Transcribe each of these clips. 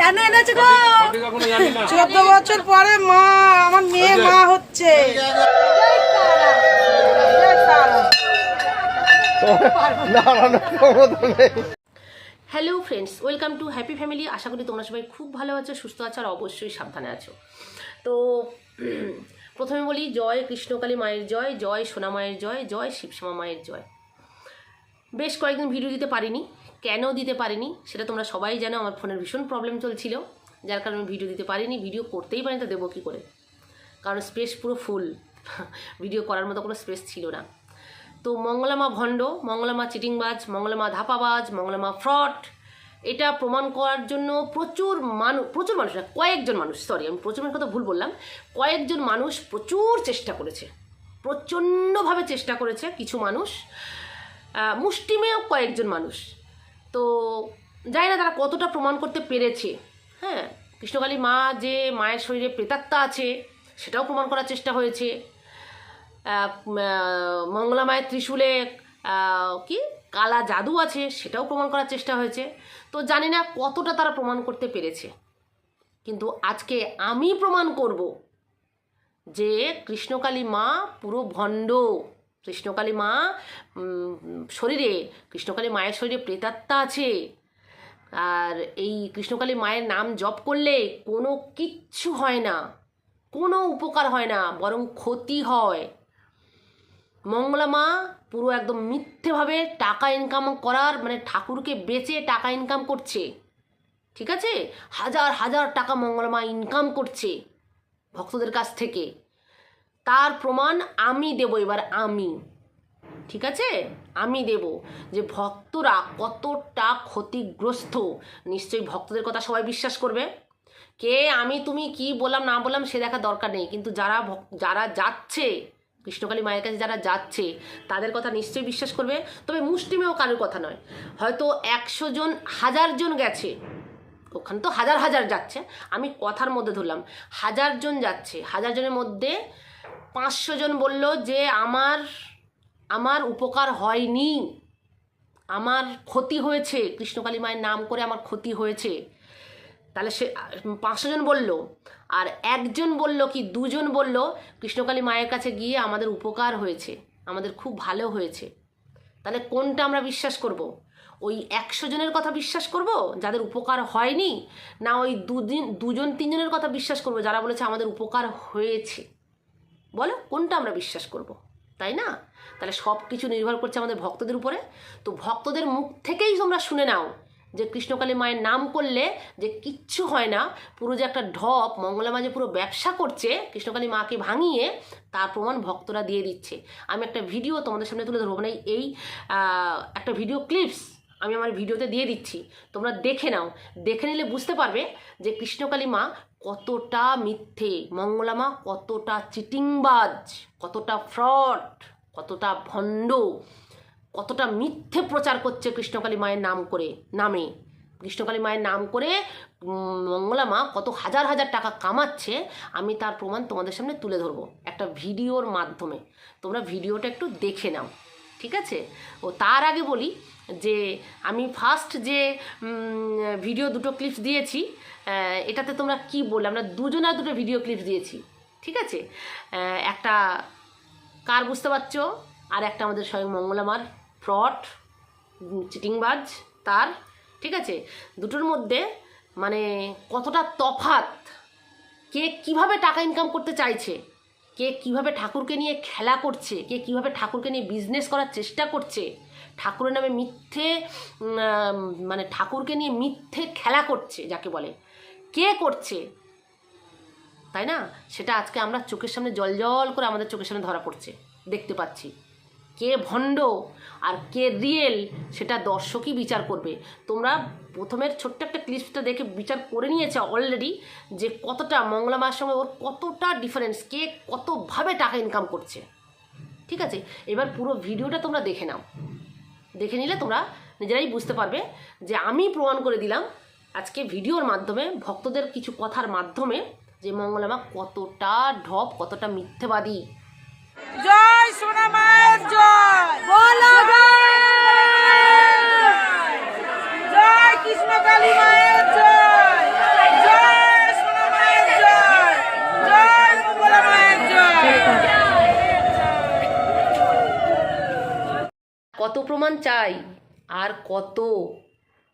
কেন এনেছে গো? চোদ্দ বছর পরে মা আমার মেয়ে মা হচ্ছে। Hello friends welcome to happy family. আশা করি তোমরা সবাই খুব ভালো আছো সুস্থ আছো আর অবশ্যই সাবধানে আছো। তো প্রথমে বলি জয় কৃষ্ণকালী মায়ের জয় জয় সোনা মায়ের জয় জয় শিবশ্যামা মায়ের জয়। বেশ কয়েকদিন ভিডিও দিতে পারিনি কেন দিতে পারিনি, সেটা তোমরা সবাই জানো, আমার ফোনের ভীষণ প্রবলেম চলছিল, যার কারণে ভিডিও দিতে পারিনি ভিডিও করতেই পারিনি, তো দেবো কী করে? কারণ স্পেস পুরো ফুল ভিডিও করার মতো কোনো স্পেস ছিল না। তো মঙ্গলামা ভণ্ড মঙ্গলামা চিটিংবাজ মঙ্গলামা ধাপাবাজ মঙ্গলামা ফ্রড, এটা প্রমাণ করার জন্য প্রচুর মানুষ প্রচুর মানুষ না, কয়েকজন মানুষ সরি আমি প্রচুর কথা ভুল বললাম, কয়েকজন মানুষ প্রচুর চেষ্টা করেছে প্রচণ্ডভাবে চেষ্টা করেছে কিছু মানুষ মুষ্টিমেয় কয়েকজন মানুষ তো জানি না তারা কতটা প্রমাণ করতে পেরেছে। হ্যাঁ কৃষ্ণকালী মা যে মায়ের শরীরে প্রেতাত্মা আছে, সেটাও প্রমাণ করার চেষ্টা হয়েছে। মঙ্গলা মায়ের ত্রিশূলে কি কালা জাদু আছে, সেটাও প্রমাণ করার চেষ্টা হয়েছে। তো জানি না কতটা তারা প্রমাণ করতে পেরেছে। কিন্তু আজকে আমি প্রমাণ করব যে কৃষ্ণকালী মা পুরো ভণ্ড। কৃষ্ণকালী মা শরীরে, কৃষ্ণকালী মায়ের শরীরে প্রেতাত্মা আছে। আর এই কৃষ্ণকালী মায়ের নাম জপ করলে কোনো কিচ্ছু হয় না, কোনো উপকার হয় না, বরং ক্ষতি হয়। মঙ্গলা মা পুরো একদম মিথ্যেভাবে টাকা ইনকাম করার মানে ঠাকুরকে বেচে টাকা ইনকাম করছে। ঠিক আছে? হাজার হাজার টাকা মঙ্গলা মা ইনকাম করছে ভক্তদের কাছ থেকে। তার প্রমাণ আমি দেব, এবার আমি। ঠিক আছে? আমি দেব যে ভক্তরা কতটা ক্ষতিগ্রস্ত। নিশ্চয়ই ভক্তদের কথা সবাই বিশ্বাস করবে। কে আমি, তুমি, কি বললাম, না বললাম সে দেখা দরকার নেই। কিন্তু যারা যারা যাচ্ছে, কৃষ্ণকালী মায়ের কাছে যারা যাচ্ছে, তাদের কথা নিশ্চয়ই বিশ্বাস করবে। তবে মুষ্টিমেয় কারোর কথা নয়। হয়তো একশো জন, হাজার জন গেছে। ওখানে তো হাজার হাজার যাচ্ছে। আমি কথার মধ্যে ধরলাম। হাজার জন যাচ্ছে। হাজার জনের মধ্যে পাঁচশো জন বলল যে আমার আমার উপকার হয়নি, আমার ক্ষতি হয়েছে কৃষ্ণকালী মায়ের নাম করে আমার ক্ষতি হয়েছে। তাহলে সে, পাঁচশো জন বলল, আর একজন বলল কি, দুজন বলল কৃষ্ণকালী মায়ের কাছে গিয়ে আমাদের উপকার হয়েছে, আমাদের খুব ভালো হয়েছে। তাহলে কোনটা আমরা বিশ্বাস করব? ওই একশো জনের কথা বিশ্বাস করব, যাদের উপকার হয়নি, না ওই দুদিন, দুজন, তিনজনের কথা বিশ্বাস করব, যারা বলেছে আমাদের উপকার হয়েছে? বলো, কোনটা আমরা বিশ্বাস করব? তাই না? তাহলে সব কিছু নির্ভর করছে আমাদের ভক্তদের উপরে। তো ভক্তদের মুখ থেকেই তোমরা শুনে নাও যে কৃষ্ণকালী মায়ের নাম করলে যে কিচ্ছু হয় না, পুরো যে একটা ঢপ, মঙ্গলা মাঝে পুরো ব্যবসা করছে, কৃষ্ণকালী মাকে ভাঙিয়ে তার প্রমাণ ভক্তরা দিয়ে দিচ্ছে। আমি একটা ভিডিও তোমাদের সামনে তুলে ধরবো মানে এই একটা ভিডিও ক্লিপস আমি আমার ভিডিওতে দিয়ে দিচ্ছি। তোমরা দেখে নাও। দেখে নিলে বুঝতে পারবে যে কৃষ্ণকালী মা কতটা মিথ্যে, মঙ্গলা মা কতটা চিটিংবাজ, কতটা ফ্রড, কতটা ভণ্ড, কতটা মিথ্যে প্রচার করছে কৃষ্ণকালী মায়ের নাম করে, নামে। কৃষ্ণকালী মায়ের নাম করে মঙ্গলা মা কত হাজার হাজার টাকা কামাচ্ছে, আমি তার প্রমাণ তোমাদের সামনে তুলে ধরবো। একটা ভিডিওর মাধ্যমে। তোমরা ভিডিওটা একটু দেখে নাও। ঠিক আছে? ও তার আগে বলি যে আমি ফার্স্ট যে ভিডিও দুটো ক্লিপস দিয়েছি এটাতে তোমরা কি বললে? আমরা দুজনা দুটো ভিডিও ক্লিপস দিয়েছি, ঠিক আছে? একটা কার বুঝতে পারছ? আর একটা আমাদের স্বয়ং মঙ্গলামার ফ্রড চিটিংবাজ তার, ঠিক আছে? দুটোর মধ্যে মানে কতটা তফাত কে কীভাবে টাকা ইনকাম করতে চাইছে কে কীভাবে ঠাকুরকে নিয়ে খেলা করছে, কে কীভাবে ঠাকুরকে নিয়ে বিজনেস করার চেষ্টা করছে, ঠাকুরের নামে মিথ্যে মানে ঠাকুরকে নিয়ে মিথ্যে খেলা করছে যাকে বলে। কে করছে? তাই না? সেটা আজকে আমরা চোখের সামনে জল জল করে আমাদের চোখের সামনে ধরা পড়ছে। দেখতে পাচ্ছি। কে ভণ্ড আর কে রিয়েল সেটা দর্শকই বিচার করবে। তোমরা প্রথমের ছোট্ট একটা ক্লিপসটা দেখে বিচার করে নিয়েছে অলরেডি যে কতটা মঙ্গলা মায়ের সঙ্গে ওর কতটা ডিফারেন্স কে কতভাবে টাকা ইনকাম করছে। ঠিক আছে? এবার পুরো ভিডিওটা তোমরা দেখে নাও। দেখে নিলে তোমরা নিজেরাই বুঝতে পারবে যে আমি প্রমাণ করে দিলাম আজকে ভিডিওর মাধ্যমে, ভক্তদের কিছু কথার মাধ্যমে যে মঙ্গলামা কতটা ঢপ, কতটা মিথ্যেবাদী জয় সোনা মায়ের জয় বলো জয় কৃষ্ণ কালী মায়ের জয় প্রমাণ চাই। আর কত?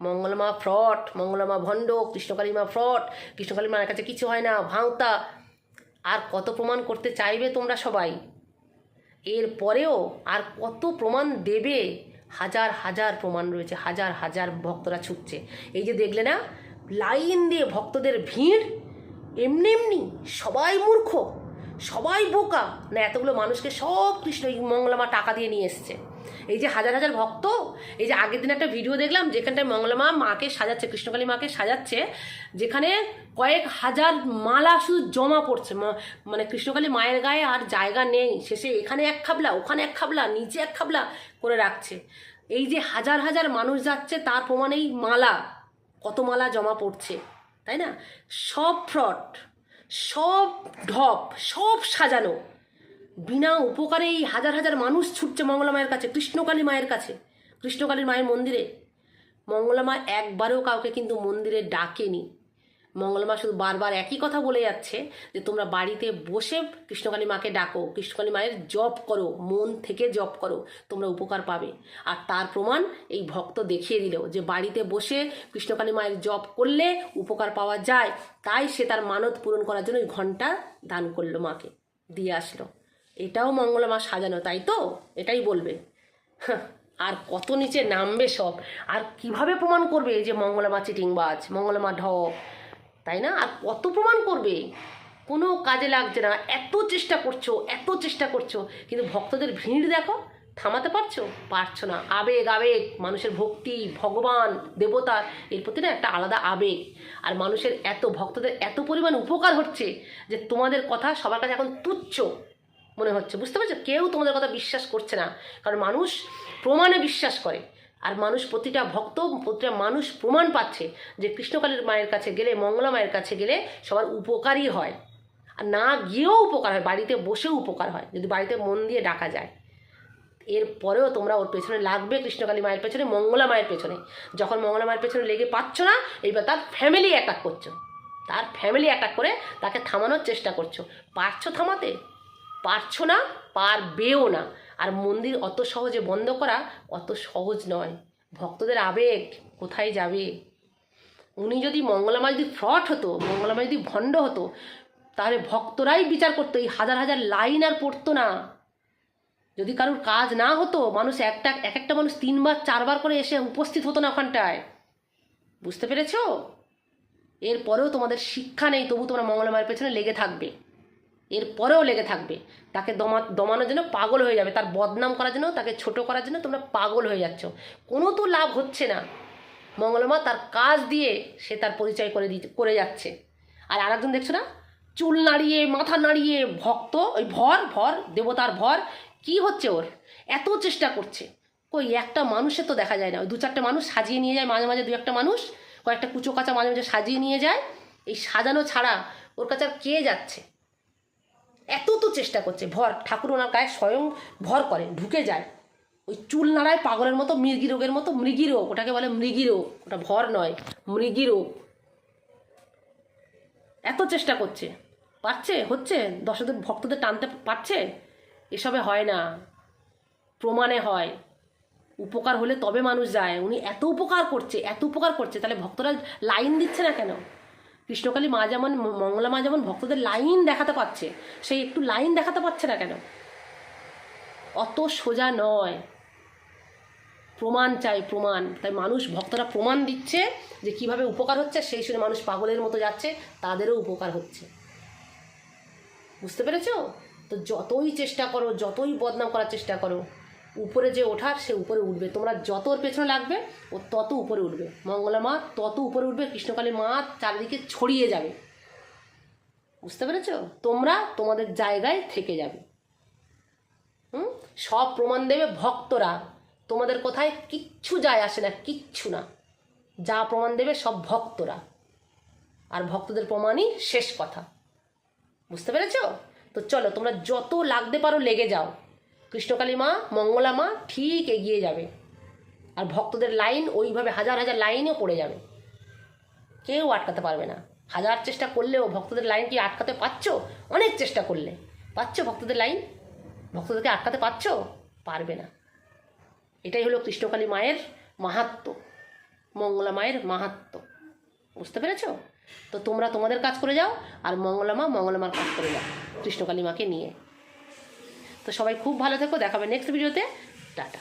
মঙ্গলমা ফ্রড, মঙ্গলমা ভণ্ড কৃষ্ণকালী মা ফ্রড কৃষ্ণকালী মার কাছে কিছু হয় না ভাঁওতা আর কত প্রমাণ করতে চাইবে তোমরা সবাই? এর পরেও আর কত প্রমাণ দেবে? হাজার হাজার প্রমাণ রয়েছে, হাজার হাজার ভক্তরা ছুটছে। এই যে দেখলে না, লাইন দিয়ে ভক্তদের ভিড়, এমনি এমনি, সবাই মূর্খ, সবাই বোকা। না, এতগুলো মানুষকে সব কৃষ্ণ, মঙ্গলামা টাকা দিয়ে নিয়ে এসছে। এই যে হাজার হাজার ভক্ত, এই যে আগের দিন একটা ভিডিও দেখলাম যেখানটায় মঙ্গলামা মাকে সাজাচ্ছে, কৃষ্ণকালী মাকে সাজাচ্ছে, যেখানে কয়েক হাজার মালা শুধু জমা পড়ছে। মানে কৃষ্ণকালী মায়ের গায়ে আর জায়গা নেই। শেষে এখানে এক খাবলা, ওখানে এক খাবলা, নিচে এক খাবলা করে রাখছে। এই যে হাজার হাজার মানুষ যাচ্ছে, তার প্রমাণ এই মালা, কত মালা জমা পড়ছে, তাই না? সব ফ্রড, সব ঢপ, সব সাজানো। বিনা উপকারে এই হাজার হাজার মানুষ ছুটছে মঙ্গলা মায়ের কাছে, কৃষ্ণকালী মায়ের কাছে। কৃষ্ণকালী মায়ের মন্দিরে। মঙ্গলা মা একবারও কাউকে কিন্তু মন্দিরে ডাকেনি। মঙ্গলমা শুধু বারবার একই কথা বলে যাচ্ছে যে, তোমরা বাড়িতে বসে কৃষ্ণকালী মাকে ডাকো, কৃষ্ণকালী মায়ের জপ করো, মন থেকে জপ করো, তোমরা উপকার পাবে। আর তার প্রমাণ এই ভক্ত দেখিয়ে দিল যে, বাড়িতে বসে কৃষ্ণকালী মায়ের জপ করলে উপকার পাওয়া যায়। তাই সে তার মানত পূরণ করার জন্য ওই ঘণ্টা দান করল মাকে, দিয়ে আসলো। এটাও মঙ্গলমা সাজানো, তাই তো? এটাই বলবে। আর কত নিচে নামবে সব। আর কীভাবে প্রমাণ করবে যে মঙ্গলমা চিটিংবাজ মঙ্গলমা ঢপ? তাই না? আর কত প্রমাণ করবে? কোনো কাজে লাগছে না। এত চেষ্টা করছ, এত চেষ্টা করছ, কিন্তু ভক্তদের ভিড় দেখো, থামাতে পারছ? পারছ না। আবেগ আবেগ, মানুষের ভক্তি, ভগবান দেবতার এর প্রতি না একটা আলাদা আবেগ। আর মানুষের এত, ভক্তদের এত পরিমাণ উপকার হচ্ছে যে তোমাদের কথা সবার কাছে এখন তুচ্ছ। মনে হচ্ছে। বুঝতে পারছ? কেউ তোমাদের কথা বিশ্বাস করছে না। কারণ মানুষ প্রমাণে বিশ্বাস করে। আর মানুষ প্রতিটা ভক্ত, প্রতিটা মানুষ প্রমাণ পাচ্ছে যে কৃষ্ণকালীর মায়ের কাছে গেলে, মঙ্গলা মায়ের কাছে গেলে সবার উপকারই হয়। আর না গিয়েও উপকার হয়, বাড়িতে বসেও উপকার হয়, যদি বাড়িতে মন দিয়ে ডাকা যায়। এরপরেও তোমরা ওর পেছনে লাগবে কৃষ্ণকালী মায়ের পেছনে, মঙ্গলা মায়ের পেছনে। যখন মঙ্গলা মায়ের পেছনে লেগে পাচ্ছ না, এইবার তার ফ্যামিলি অ্যাটাক করছ। তার ফ্যামিলি অ্যাটাক করে তাকে থামানোর চেষ্টা করছ। পারছ থামাতে? পারছ না, পারবেও না। আর মন্দির অত সহজে বন্ধ করা অত সহজ নয়। ভক্তদের আবেগ কোথায় যাবে? উনি যদি মঙ্গলামা যদি ফ্রড হতো মঙ্গলামা যদি ভণ্ড হতো, তাহলে ভক্তরাই বিচার করতো, এই হাজার হাজার লাইন আর পড়তো না। যদি কারোর কাজ না হতো, মানুষ একটা এক একটা মানুষ তিনবার, চারবার করে এসে উপস্থিত হতো না ওখানটায়। বুঝতে পেরেছ? এরপরেও তোমাদের শিক্ষা নেই, তবু তোমরা মঙ্গলমায়ের পেছনে লেগে থাকবে। এরপরেও লেগে থাকবে। তাকে দমা, দমানোর জন্য পাগল হয়ে যাবে। তার বদনাম করার জন্য, তাকে ছোট করার জন্য তোমরা পাগল হয়ে যাচ্ছ। কোনো তো লাভ হচ্ছে না। মঙ্গলমা তার কাজ দিয়ে সে তার পরিচয় করে দিতে, করে যাচ্ছে। আর আরেকজন দেখছ না? চুল নাড়িয়ে, মাথা নাড়িয়ে, ভক্ত, ওই ভর ভর, দেবতার ভর, কি হচ্ছে ওর? এত চেষ্টা করছে। কই, একটা মানুষের তো দেখা যায় না। ওই দু চারটে মানুষ সাজিয়ে নিয়ে যায়, মাঝে মাঝে দু একটা মানুষ, কয়েকটা কুচো কাঁচা মাঝে মাঝে সাজিয়ে নিয়ে যায়। এই সাজানো ছাড়া ওর কাছে আর কে যাচ্ছে? এত তো চেষ্টা করছে। ভর ঠাকুর ওনার গায়ে স্বয়ং ভর করে, ঢুকে যায়। ওই চুল নাড়ায় পাগলের মতো, মৃগী রোগের মতো, মৃগী রোগ, ওটাকে বলে মৃগী রোগ। ওটা ভর নয়, মৃগী রোগ। এত চেষ্টা করছে। পারছে? হচ্ছে? দর্শকদের ভক্তদের টানতে পারছে? এসবে হয় না। প্রমাণে হয়। উপকার হলে তবে মানুষ যায়। উনি এত উপকার করছে, এত উপকার করছে। তাহলে ভক্তরা লাইন দিচ্ছে না কেন? কৃষ্ণকালী মা যেমন, মঙ্গলা মা যেমন ভক্তদের লাইন দেখাতে পারছে, সেই একটু লাইন দেখাতে পারছে না কেন? অত সোজা নয়। প্রমাণ চাই, প্রমাণ। তাই মানুষ ভক্তরা প্রমাণ দিচ্ছে যে কীভাবে উপকার হচ্ছে, সেই শুনে মানুষ পাগলের মতো যাচ্ছে, তাদেরও উপকার হচ্ছে। বুঝতে পেরেছ? তো যতই চেষ্টা করো, যতই বদনাম করার চেষ্টা করো উপরে যে ওঠার, সে উপরে উঠবে। তোমরা যত ওর পেছনে লাগবে, ও তত উপরে উঠবে। মঙ্গলা মা তত উপরে উঠবে, কৃষ্ণকালী মা চারিদিকে ছড়িয়ে যাবে। বুঝতে পেরেছ? তোমরা তোমাদের জায়গায় থেকে যাবে। হুম? সব প্রমাণ দেবে ভক্তরা। তোমাদের কোথায় কিচ্ছু যায় আসে না, কিচ্ছু না। যা প্রমাণ দেবে সব ভক্তরা। আর ভক্তদের প্রমাণই শেষ কথা। বুঝতে পেরেছ? তো চলো, তোমরা যত লাগতে পারো লেগে যাও। কৃষ্ণকালী মা, মঙ্গলা মা ঠিক এগিয়ে যাবে। আর ভক্তদের লাইন ওইভাবে হাজার হাজার লাইনেও পড়ে যাবে। কেউ আটকাতে পারবে না। হাজার চেষ্টা করলেও ভক্তদের লাইন কি আটকাতে পারছ? অনেক চেষ্টা করলে। পাচ্ছো ভক্তদের লাইন? ভক্তদেরকে আটকাতে পারছ? পারবে না। এটাই হলো কৃষ্ণকালী মায়ের মাহাত্ম। মঙ্গলা মায়ের মাহাত্ম। বুঝতে পেরেছ? তো তোমরা তোমাদের কাজ করে যাও, আর মঙ্গলা মা মঙ্গলা মার কাজ করে যাও, কৃষ্ণকালী মাকে নিয়ে। তো সবাই খুব ভালো থেকো দেখাবে নেক্সট ভিডিওতে টাটা।